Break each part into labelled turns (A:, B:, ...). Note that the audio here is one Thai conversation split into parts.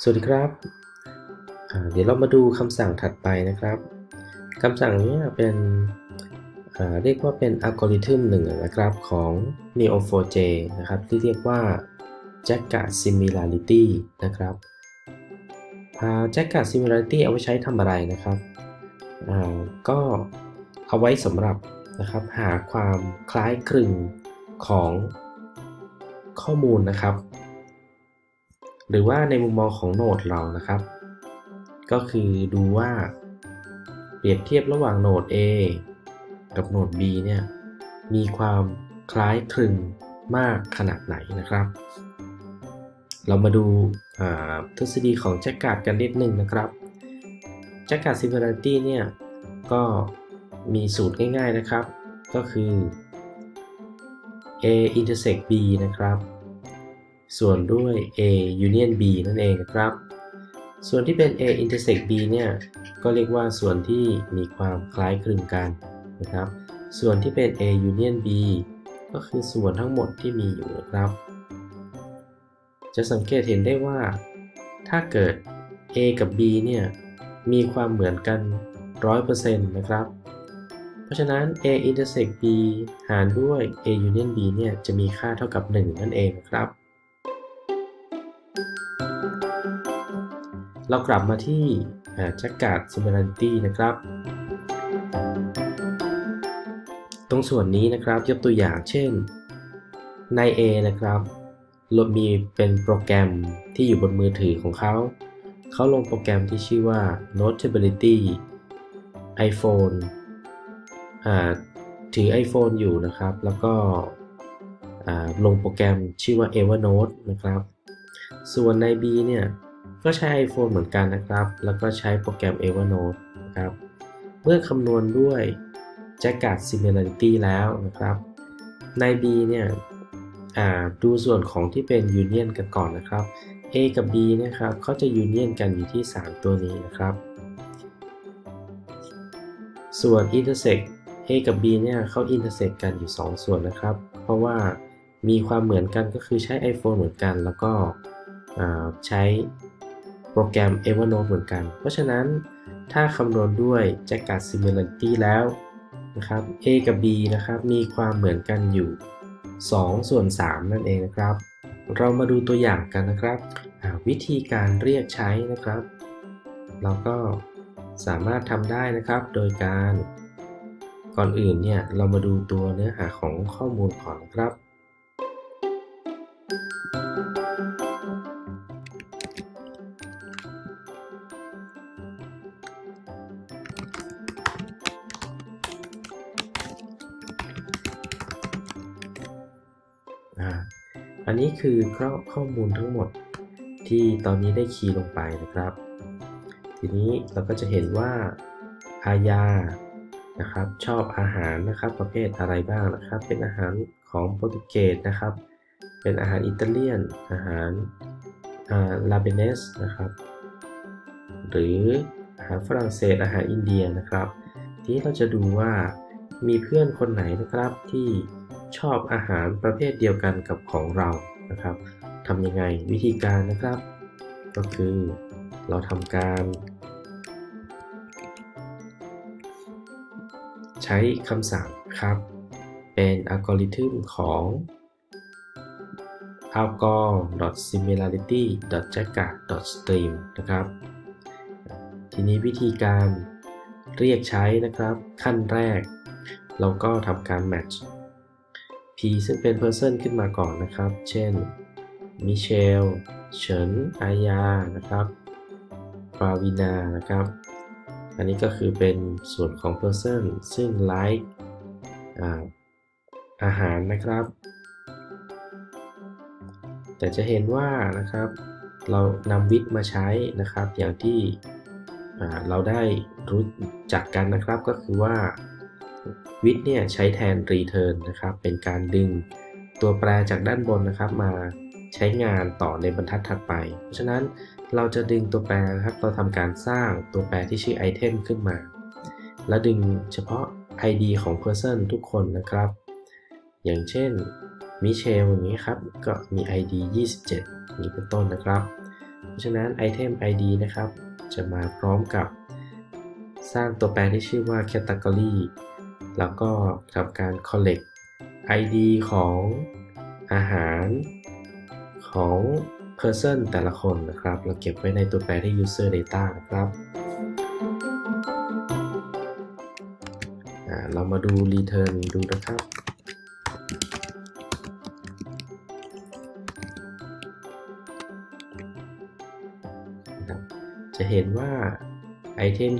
A: สวัสดีครับ เดี๋ยวเรามาดูคำสั่งถัดไปนะครับคำสั่งนี้เป็นเรียกว่าเป็นอัลกอริทึมหนึ่งนะครับของ Neo4j นะครับ ที่เรียกว่า Jagged Similarity นะครับ Jagged Similarity เอาไว้ใช้ทำอะไรนะครับ ก็เอาไว้สำหรับนะครับหาความคล้ายคลึงของข้อมูลนะครับ หรือว่าในมุมมองของโนดเรานะครับ ก็คือดูว่า เปรียบเทียบระหว่างโนด A กับโนด B เนี่ยมีความคล้ายคลึงมากขนาดไหนนะครับ เรามาดูอ่าทฤษฎีของแจ็คการ์ดกันนิดหนึ่งนะครับแจ็คการ์ด similarity เนี่ยก็มีสูตรง่ายๆนะครับ ก็คือ A intersect B นะครับ ส่วนด้วย A union B นั่นเองนะครับ ส่วนที่เป็น A intersect B เนี่ย ก็เรียกว่าส่วนที่มีความคล้ายคลึงกันนะครับ ส่วนที่เป็น A union B ก็คือส่วนทั้งหมดที่มีอยู่นะครับ จะสังเกตเห็นได้ว่า ถ้าเกิด A กับ B เนี่ย มีความเหมือนกัน 100%นะครับ เพราะฉะนั้น A intersect B หารด้วย A union B เนี่ย จะมีค่าเท่ากับ 1 นั่นเองครับ เรากลับมาที่จักการ similarity นะครับ ตรงส่วนนี้นะครับยกตัวอย่างเช่นใน A นะครับรมีเป็นโปรแกรมที่อยู่บนมือถือของเขา เขาลงโปรแกรมที่ชื่อว่า Notability iPhone อ่าถือ iPhone อยู่นะครับ แล้วก็ลงโปรแกรมชื่อว่า Evernote นะครับ ส่วนใน B เนี่ยก็ใช้ iPhone เหมือนกันนะครับ แล้วก็ใช้โปรแกรม Evernote นะครับ เมื่อคำนวณด้วย Jagged Similarity แล้วนะครับ ใน B เนี่ยดูส่วนของที่เป็น Union กันก่อนนะครับ A กับ B นะครับเขาจะ Union กันอยู่ที่ 3 ตัวนี้นะครับ ส่วน Intersect A กับ B เนี่ยเขา Intersect กันอยู่ 2 ส่วนนะครับ เพราะว่ามีความเหมือนกันก็คือใช้ iPhone เหมือนกันแล้วก็ ใช้โปรแกรม Evernote เหมือนกัน เพราะฉะนั้นถ้าคำนวณด้วย Jagged Similarity แล้วนะครับ A กับ B นะครับ มีความเหมือนกันอยู่ 2 ส่วน 3 นั่นเองนะครับ เรามาดูตัวอย่างกันนะครับ วิธีการเรียกใช้นะครับ เราก็สามารถทำได้นะครับ โดยการก่อนอื่นเนี่ย เรามาดูตัวเนื้อหาของข้อมูลก่อนนะครับ อันนี้คือข้อมูลทั้งหมดที่ตอนนี้ได้คีย์ลงไปนะครับ ทีนี้เราก็จะเห็นว่าอาญานะครับชอบอาหารนะครับประเภทอะไรบ้างนะครับ เป็นอาหารของโปรตุเกสนะครับ เป็นอาหารอิตาเลียน อาหารลาเบเนสนะครับ หรืออาหารฝรั่งเศสอาหารอินเดียนะครับ ทีนี้เราจะดูว่ามีเพื่อนคนไหนนะครับที่ ชอบอาหารประเภทเดียวกันกับของเรานะครับทำยังไงวิธีการนะครับ ก็คือเราทำการ ใช้คำสั่งครับ เป็นอัลกอริทึมของ algol.similarity.jagged.stream นะครับ ทีนี้วิธีการเรียกใช้นะครับขั้นแรก เราก็ทำการ match ซึ่งเป็น person ขึ้นมาก่อนนะครับ เช่น มิเชล เฉิน อายา นะครับปาวินา นะครับ อันนี้ก็คือเป็นส่วนของ person ซึ่ง like อาอาหารนะครับ แต่จะเห็นว่านะครับ เรานำวิทมาใช้นะครับ อย่างที่เราได้รู้จักกันนะครับก็คือว่า วิทเนี่ยใช้แทน return นะครับ เป็นการดึงตัวแปรจากด้านบนนะครับ มาใช้งานต่อในบรรทัดถัดไป เพราะฉะนั้นเราจะดึงตัวแปรนะครับ เราทำการสร้างตัวแปรที่ชื่อ item ขึ้นมา แล้วดึงเฉพาะ id ของ person ทุกคนนะครับ อย่างเช่นมิเชลอย่างนี้ครับ ก็มี id 27นี้เป็นต้นนะครับ เพราะฉะนั้น item id นะครับ จะมาพร้อมกับสร้างตัวแปรที่ชื่อว่า category แล้วก็ทำการ collect id ของอาหารของ person แต่ละคนนะครับ เราเก็บไว้ในตัวแปรที่ user data นะครับ เรามาดู return ดูนะครับ จะเห็นว่าไอเทม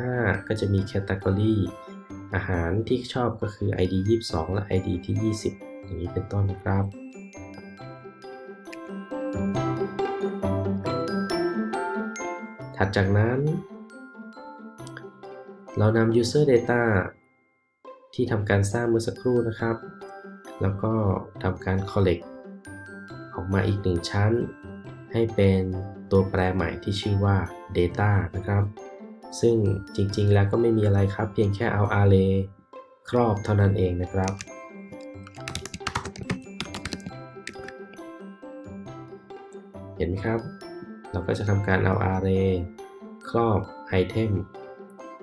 A: 25 ก็จะมีแคตตากรี อาหารที่ชอบก็คือ ID 22 และ ID ที่ 20 อย่างนี้เป็นต้นนะครับถัดจากนั้น เรานำ user data ที่ทำการสร้างเมื่อสักครู่นะครับ แล้วก็ทำการ collect ออกมาอีกหนึ่งชั้น ให้เป็นตัวแปรใหม่ที่ชื่อว่า data นะครับ ซึ่งจริงๆแล้วก็ไม่มีอะไรครับ เพียงแค่เอา array ครอบเท่านั้นเองนะครับ เห็นไหมครับ เราก็จะทำการเอา array ครอบไอเทม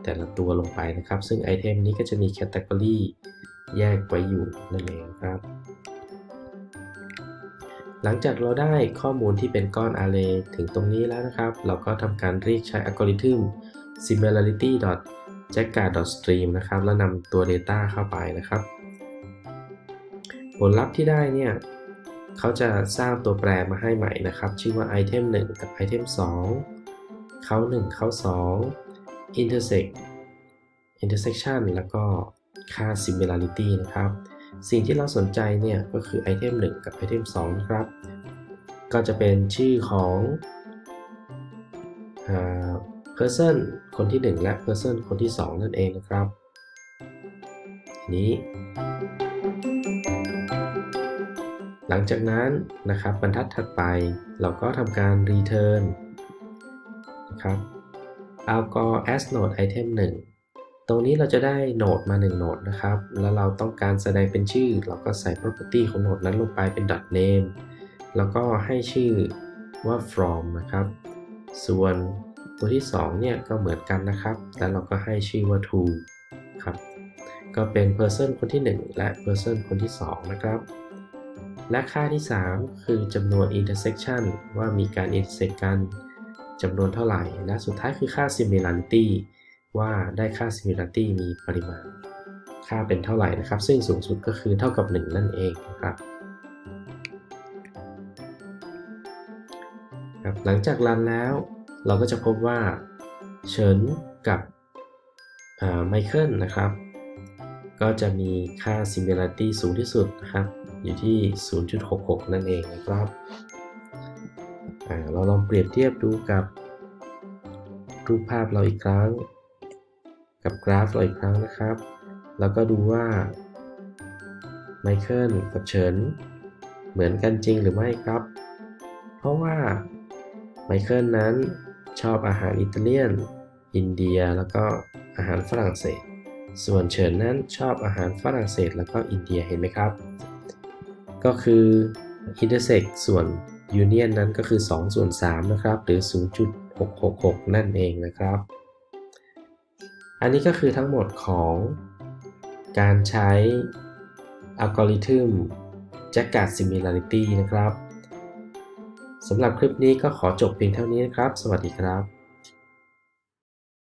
A: แต่ละตัวลงไปนะครับ ซึ่งไอเทมนี้ก็จะมี category แยกไว้อยู่นั่นเองครับ หลังจากเราได้ข้อมูลที่เป็นก้อน array ถึงตรงนี้แล้วนะครับ เราก็ทำการเรียกใช้อัลกอริทึม similarity jagged stream นะครับ แล้วนำตัว data เข้าไปนะครับ ผลลัพธ์ที่ได้เนี่ยเขาจะสร้างตัวแปรมาให้ใหม่นะครับ ชื่อว่า item 1 กับ item 2 เขา 1 เขา 2 intersect intersection แล้วก็ค่า similarity นะครับ สิ่งที่เราสนใจเนี่ยก็คือ item 1 กับ item 2 นะครับ ก็จะเป็นชื่อของ person คนที่ 1 และ person คนที่ 2 นั่นเองนะครับทีนี้ หลังจากนั้นนะครับบรรทัดถัดไปเราก็ทำการ return นะครับ algol as node item 1 ตรงนี้เราจะได้โหนดมา1โหนดนะครับ แล้วเราต้องการแสดงเป็นชื่อ เราก็ใส่ property ของโหนดนั้นลงไปเป็น name แล้วก็ให้ชื่อว่า from นะครับ ส่วน ตัวที่2เนี่ยก็เหมือนกันนะครับ แล้วเราก็ให้ชื่อว่า to ครับ ก็เป็น person คนที่ 1 และ person คนที่ 2 นะครับ และค่าที่ 3 คือจำนวน intersection ว่ามีการ intersect กันจำนวนเท่าไหร่ และสุดท้ายคือค่า similarity ว่าได้ค่า similarity มีปริมาณ ค่าเป็นเท่าไหร่นะครับ ซึ่งสูงสุดก็คือเท่ากับ 1 นั่นเองนะครับครับ หลังจากรันแล้ว เราก็จะพบว่าเฉินกับไมเคิลนะครับ ก็จะมีค่า similarity สูงที่สุดนะครับ อยู่ที่ 0.66 นั่นเองนะครับเราลองเปรียบเทียบดูกับรูปภาพเราอีกครั้ง กับกราฟเราอีกครั้งนะครับ แล้วก็ดูว่าไมเคิลกับเฉินเหมือนกันจริงหรือไม่ครับ เพราะว่าไมเคิลนั้น ชอบอาหารอิตาเลียน อินเดียแล้วก็อาหารฝรั่งเศส ส่วนเฉินนั้นชอบอาหารฝรั่งเศส แล้วก็อินเดียเห็นไหมครับ ก็คือ intersect ส่วน union นั้นก็คือ 2 ส่วน 3 นะครับ หรือ 0.666 นั่นเองนะครับ อันนี้ก็คือทั้งหมดของการใช้อัลกอริทึม Jagged Similarity นะครับ สำหรับคลิปนี้ก็ขอจบเพียงเท่านี้นะครับ สวัสดีครับ